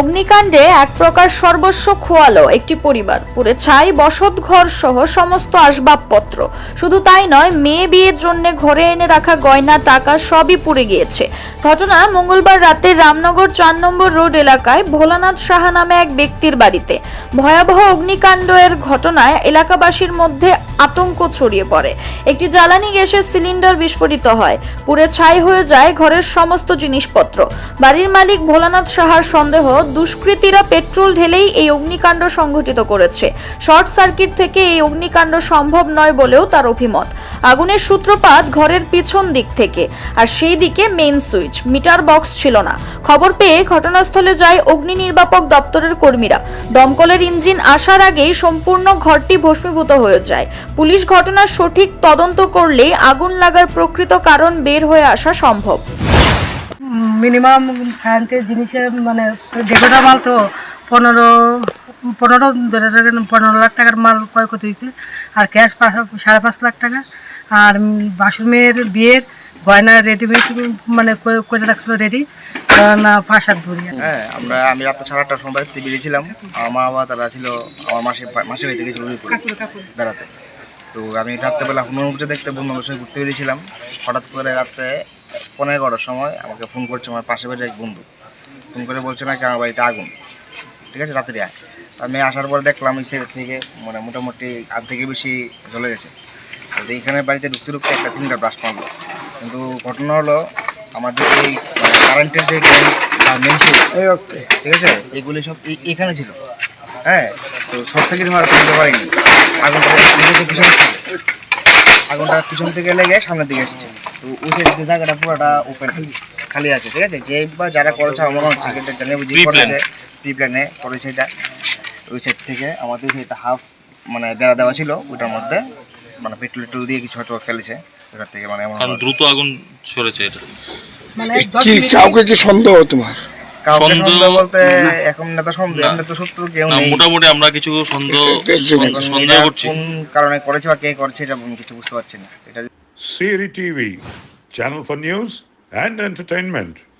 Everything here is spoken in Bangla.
অগ্নিকাণ্ডে এক প্রকার সর্বস্ব খোয়ালো একটি পরিবার। পুরে ছাই, বসত ঘর সহ সমস্ত আসবাবপত্র। শুধু তাই নয়, মেয়ে বিয়ের জন্য ঘরে এনে রাখা গয়না, টাকা সবই পুড়ে গিয়েছে। ঘটনা মঙ্গলবার রাতে রামনগর চার নম্বর রোড এলাকায় ভোলানাথ সাহা নামে এক ব্যক্তির বাড়িতে। ভয়াবহ অগ্নিকাণ্ডের ঘটনায় এলাকাবাসীর মধ্যে আতঙ্ক ছড়িয়ে পড়ে। একটি জ্বালানি গ্যাসের সিলিন্ডার বিস্ফোরিত হয়। পুড়ে ছাই হয়ে যায় ঘরের সমস্ত জিনিসপত্র। বাড়ির মালিক ভোলানাথ সাহার সন্দেহ দুষ্কৃতীরা পেট্রোল ঢেলেই এই অগ্নিকাণ্ড সংঘটিত করেছে। শর্ট সার্কিট থেকে এই অগ্নিকাণ্ড সম্ভব নয় বলেও তার অভিমত। আগুনের সূত্রপাত ঘরের পিছন দিক থেকে। আর সেই দিকে মেইন সুইচ মিটার বক্স ছিল না। খবর পেয়ে ঘটনাস্থলে যায় অগ্নি নির্বাপক দপ্তরের কর্মীরা। দমকলের ইঞ্জিন আসার আগেই সম্পূর্ণ ঘরটি ভস্মীভূত হয়ে যায়। পুলিশ ঘটনার সঠিক তদন্ত করলে আগুন লাগার প্রকৃত কারণ বের হয়ে আসা সম্ভব। মিনিমাম কারেন্টের জিনিসের মানে যেগুলো মাল তো পনেরো পনেরো পনেরো লাখ টাকার মাল ক্ষয়ক্ষতি হয়েছে। আর ক্যাশ সাড়ে পাঁচ লাখ টাকা। আর বাসুর মেয়ের বিয়ের গয়না রেডিমেড মানে করে- রাখছিল রেডি না পাঁচ সাত ভরি। হ্যাঁ আমরা আমি রাত্রে সাড়ে আটটার সময় বাড়িতে বেরিয়েছিলাম। আমার মা বাবা তারা ছিল আমার মাসে মাসে বাড়িতে গেছিল বেড়াতে। তো আমি রাত্রেবেলা হনুমানপুজো দেখতে বন্ধুদের সঙ্গে ঘুরতে বেরিয়েছিলাম। হঠাৎ করে রাত্রে পনেরো এগারোটার সময় আমাকে ফোন করছে আমার পাশে বাড়ির এক বন্ধু। ফোন করে বলছে নাকি আমার বাড়িতে আগুন। ঠিক আছে রাত্রে আয় আমি আসার পর দেখলাম এই সাইড থেকে মানে মোটামুটি থেকে বেশি জ্বলে গেছে। তো এইখানে বাড়িতে ঢুকতে ঢুকতে একটা সিলিন্ডার ব্রাশ মারলো। কিন্তু ঘটনা হলো আমাদের এই কারেন্টের যে মেন ঠিক আছে? এগুলি সব এখানে ছিল। হ্যাঁ তো সব মারা করতে পারিনি। আগুনটা পিছন থেকে আগুনটা পিছন থেকে লেগে সামনের দিকে এসেছে। তো ওই সাইড যে জায়গাটা পুরোটা ওপেন খালি আছে ঠিক আছে? যে বা যারা করেছে আমার মনে হচ্ছে এটা জানিয়ে বুঝি করেছে প্রি প্ল্যানে করেছে এটা। ওই সাইড থেকে আমাদের এটা হাফ মানে বেড়া দেওয়া ছিল ওটার মধ্যে। মানে পেট্রোল টেট্রোল দিয়ে কিছু হয়তো ফেলেছে ওটার থেকে মানে এমন দ্রুত আগুন ছড়েছে এটা। মানে কাউকে কি সন্দেহ তোমার? সন্দেহ- বলতে এখন না। তো সন্দেহ না। তো শত্রু কেউ নেই। মোটামুটি আমরা কিছু সন্দেহ সন্দেহ করছি। কোন কারণে করেছে বা কে করছে এটা আমি কিছু বুঝতে পারছি না। এটা Siri TV channel for news and entertainment.